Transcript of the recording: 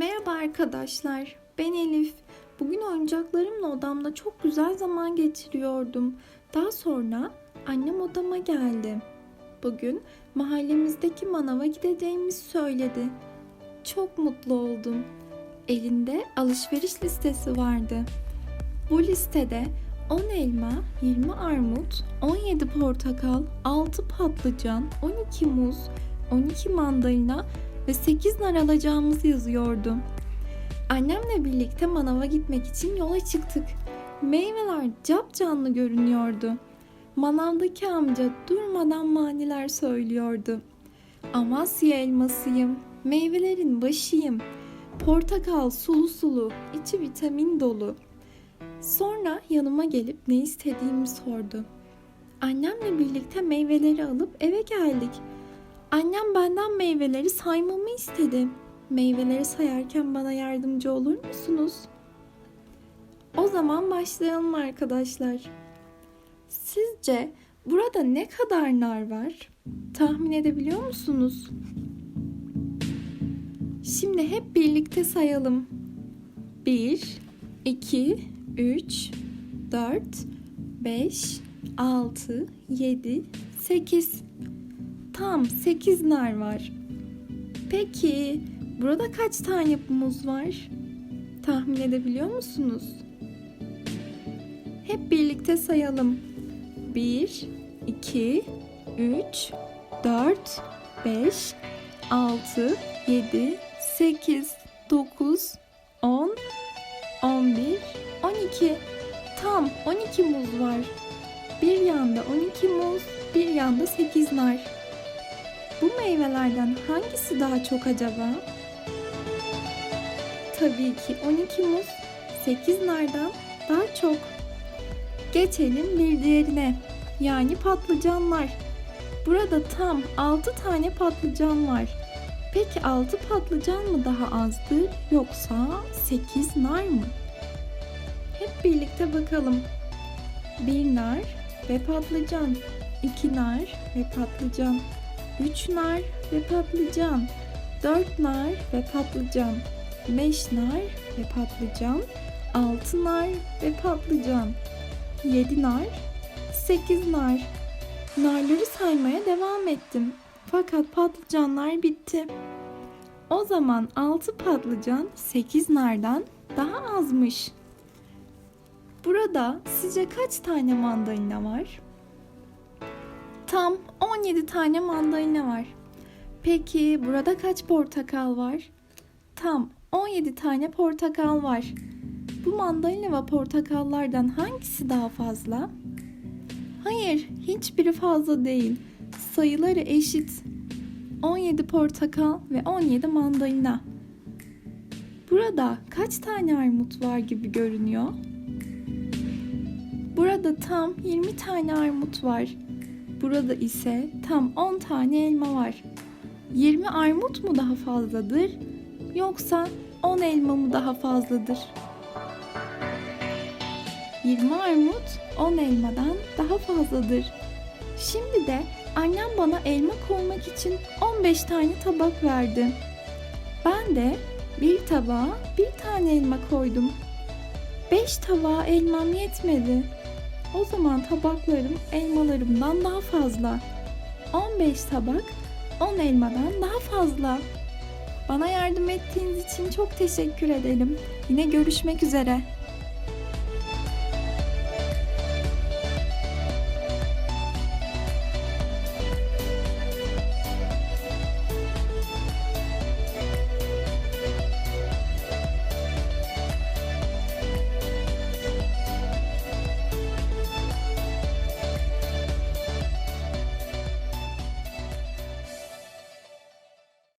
Merhaba arkadaşlar, ben Elif. Bugün oyuncaklarımla odamda çok güzel zaman geçiriyordum. Daha sonra annem odama geldi. Bugün mahallemizdeki manava gideceğimizi söyledi. Çok mutlu oldum. Elinde alışveriş listesi vardı. Bu listede 10 elma, 20 armut, 17 portakal, 6 patlıcan, 12 muz, 12 mandalina ve 8 nar alacağımız yazıyordu. Annemle birlikte manava gitmek için yola çıktık. Meyveler capcanlı görünüyordu. Manavdaki amca durmadan maniler söylüyordu. Amasya elmasıyım, meyvelerin başıyım. Portakal sulu sulu, içi vitamin dolu. Sonra yanıma gelip ne istediğimi sordu. Annemle birlikte meyveleri alıp eve geldik. Annem benden meyveleri saymamı istedi. Meyveleri sayarken bana yardımcı olur musunuz? O zaman başlayalım arkadaşlar. Sizce burada ne kadar nar var? Tahmin edebiliyor musunuz? Şimdi hep birlikte sayalım. 1, 2, 3, 4, 5, 6, 7, 8. Tam 8 nar var. Peki burada kaç tane muz var? Tahmin edebiliyor musunuz? Hep birlikte sayalım. 1, 2, 3, 4, 5, 6, 7, 8, 9, 10, 11, 12. Tam 12 muz var. Bir yanda 12 muz, bir yanda 8 nar. Bu meyvelerden hangisi daha çok acaba? Tabii ki 12 muz 8 nardan daha çok. Geçelim bir diğerine. Yani patlıcanlar. Burada tam 6 tane patlıcan var. Peki 6 patlıcan mı daha azdır yoksa 8 nar mı? Hep birlikte bakalım. 1 nar ve patlıcan, 2 nar ve patlıcan, 3 nar ve patlıcan, 4 nar ve patlıcan, 5 nar ve patlıcan, 6 nar ve patlıcan, 7 nar, 8 nar. Narları saymaya devam ettim. Fakat patlıcanlar bitti. O zaman 6 patlıcan 8 nardan daha azmış. Burada sizce kaç tane mandalina var? Tam 17 tane mandalina var. Peki burada kaç portakal var? Tam 17 tane portakal var. Bu mandalina ve portakallardan hangisi daha fazla? Hayır, hiçbiri fazla değil. Sayıları eşit. 17 portakal ve 17 mandalina. Burada kaç tane armut var gibi görünüyor? Burada tam 20 tane armut var. Burada ise tam 10 tane elma var. 20 armut mu daha fazladır yoksa 10 elma mı daha fazladır? 20 armut 10 elmadan daha fazladır. Şimdi de annem bana elma koymak için 15 tane tabak verdi. Ben de bir tabağa bir tane elma koydum. 5 tabağa elmam yetmedi. O zaman tabaklarım elmalarımdan daha fazla. 15 tabak 10 elmadan daha fazla. Bana yardım ettiğiniz için çok teşekkür ederim. Yine görüşmek üzere.